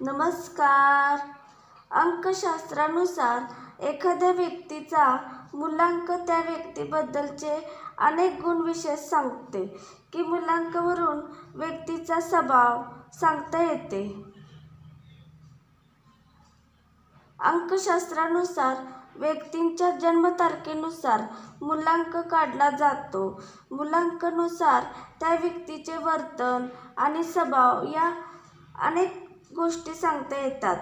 नमस्कार. अंकशास्त्रानुसार एखाद्या व्यक्तीचा मूलांक त्या व्यक्तीबद्दलचे अनेक गुण विशेष सांगते की मूलांकावरून व्यक्तीचा स्वभाव सांगता येते. अंकशास्त्रानुसार व्यक्तींच्या जन्मतारखेनुसार मूलांक काढला जातो. मूलांकानुसार त्या व्यक्तीचे वर्तन आणि स्वभाव या अनेक गोष्टी सांगता येतात.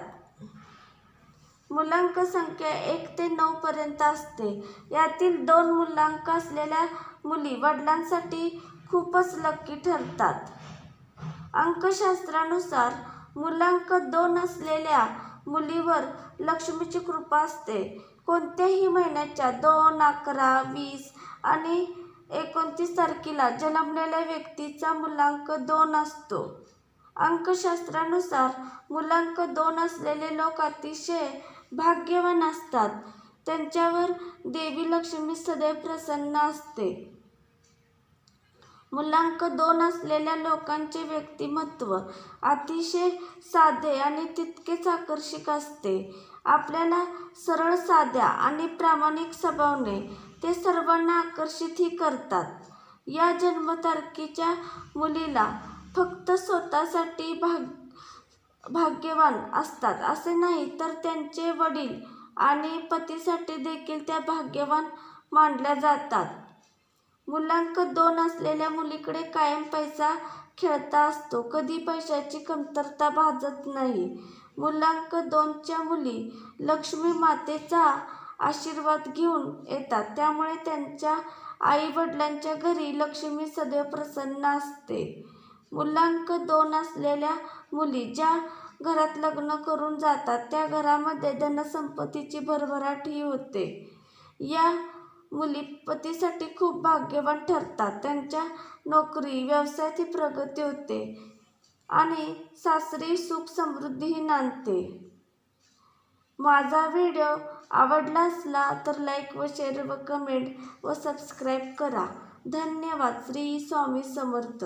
मुलांक संख्या एक ते नऊ पर्यंत असते. यातील दोन मुलांक असलेल्या मुली वडिलांसाठी खूपच लक्की ठरतात. अंकशास्त्रानुसार मुलांक दोन असलेल्या मुलीवर लक्ष्मीची कृपा असते. कोणत्याही महिन्याच्या दोन अकरा वीस आणि एकोणतीस तारखेला जन्मलेल्या व्यक्तीचा मुलांक दोन असतो. अंकशास्त्रानुसार मूलांक दोन असलेले लोक अतिशय भाग्यवान असतात. त्यांच्यावर देवी लक्ष्मी सदैव प्रसन्न असते. मूलांक दोन असलेल्या लोकांचे व्यक्तिमत्व अतिशय साधे आणि तितकेच आकर्षक असते. आपल्याला सरळ साध्या आणि प्रामाणिक स्वभावने ते सर्वांना आकर्षितही करतात. या जन्मतारखेच्या मुलीला फक्त स्वतःसाठी भाग भाग्यवान असतात. असे नाही तर त्यांचे वडील आणि पतीसाठी देखील त्या भाग्यवान मानल्या जातात. मुलांक दोन असलेल्या मुलीकडे कायम पैसा खेळता असतो. कधी पैशाची कमतरता भाजत नाही. मुलांक दोनच्या मुली लक्ष्मी मातेचा आशीर्वाद घेऊन येतात. त्यामुळे त्यांच्या आई वडिलांच्या घरी लक्ष्मी सदैव प्रसन्न असते. मूल्यांक दोन असलेल्या मुली ज्या घरात लग्न करून जातात त्या घरामध्ये धनसंपत्तीची भरभराटही होते. या मुली पतीसाठी खूप भाग्यवान ठरतात. त्यांच्या नोकरी व्यवसायातही प्रगती होते आणि सासरी सुख समृद्धीही नांदते. माझा व्हिडिओ आवडला असला तर लाईक व शेअर व कमेंट व सबस्क्राईब करा. धन्यवाद. श्री स्वामी समर्थ.